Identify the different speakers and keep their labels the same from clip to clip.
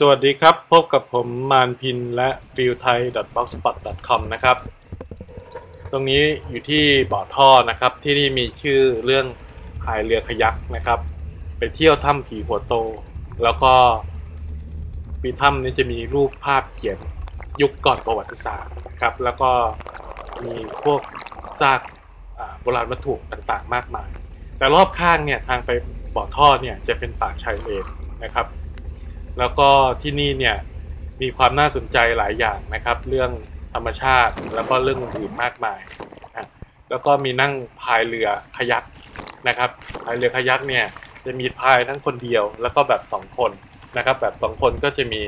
Speaker 1: สวัสดีครับ พบกับผมมานพินและ f i e l t h a i b l o g s p o t c o m นะครับ ตรงนี้อยู่ที่บ่อท่อนะครับ ที่นี่มีชื่อเรื่องพายเรือขยักนะครับ ไปเที่ยวถ้ำผีหัวโต แล้วก็ปีถ้ำนี้จะมีรูปภาพเขียนยุคก่อนประวัติศาสตร์นะครับ แล้วก็มีพวกซากโบราณวัตถุต่างๆ มากมาย แต่รอบข้างเนี่ยทางไปบ่อท่อเนี่ยจะเป็นป่าชายเลนนะครับ แล้วก็ที่นี่เนี่ยมีความน่าสนใจหลายอย่างนะครับ เรื่องธรรมชาติแล้วก็เรื่องอื่นมากมายอะแล้วก็มีนั่งพายเรือขยักนะครับพายเรือขยักเนี่ยจะมีพายทั้งคนเดียว แล้วก็แบบสองคนนะครับแบบสองคนก็จะมี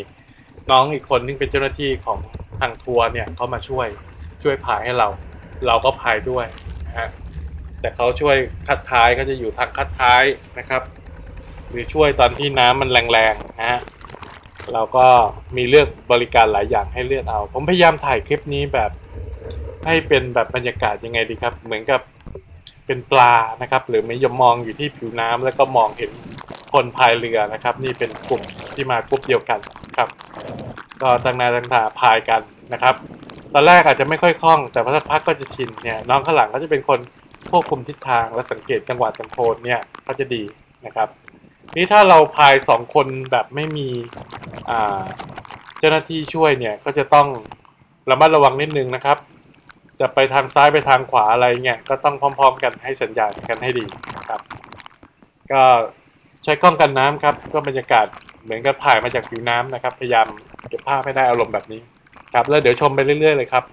Speaker 1: น้องอีกคนที่เป็นเจ้าหน้าที่ของทางทัวร์เนี่ยเขามาช่วยช่วยพายให้เรา เราก็พายด้วยนะฮะแต่เขาช่วยคัดท้ายก็จะอยู่ทางคัดท้ายนะครับ หรือช่วยตอนที่น้ำมันแรงๆนะฮะ เราก็มีเลือกบริการหลายอย่างให้เลือกเอา ผมพยายามถ่ายคลิปนี้แบบให้เป็นแบบบรรยากาศยังไงดีครับ เหมือนกับเป็นปลานะครับ หรือไม่ยมมองอยู่ที่ผิวน้ำแล้วก็มองเห็นคนพายเรือนะครับ นี่เป็นกลุ่มที่มากลุ่มเดียวกันครับ ก็ตั้งนาตั้งตาพายกันนะครับ ตอนแรกอาจจะไม่ค่อยคล่องแต่พอสักพักก็จะชินเนี่ยน้องข้างหลังก็จะเป็นคนควบคุมทิศทางและสังเกตจังหวะจังโคนเนี่ยก็จะดีนะครับ นี่ถ้าเราพายสองคนแบบไม่มีเจ้าหน้าที่ช่วยเนี่ยก็จะต้องระมัดระวังนิดนึงนะครับ จะไปทางซ้ายไปทางขวาอะไรเงี้ยก็ต้องพร้อม ๆ กันให้สัญญาณกันให้ดีครับ ก็ใช้กล้องกันน้ำครับ ก็บรรยากาศเหมือนกับถ่ายมาจากผิวน้ำนะครับ พยายามเก็บภาพให้ได้อารมณ์แบบนี้ครับ แล้วเดี๋ยวชมไปเรื่อยๆเลยครับ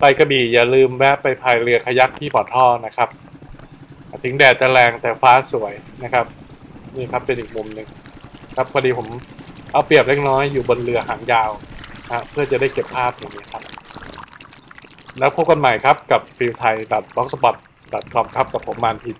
Speaker 1: ไปกระบี่อย่าลืมแวะไปพายเรือขยักที่บ่อท่อนะครับ ถึงแดดจะแรงแต่ฟ้าสวยนะครับ นี่ครับเป็นอีกมุมหนึ่งครับพอดีผมเอาเปรียบเล็กน้อยอยู่บนเรือหางยาวนะเพื่อจะได้เก็บภาพอย่างนี้ครับ แล้วพบกันใหม่ครับกับฟิลไทย b l o g s p o t c o m ครับกับผมมานพิษ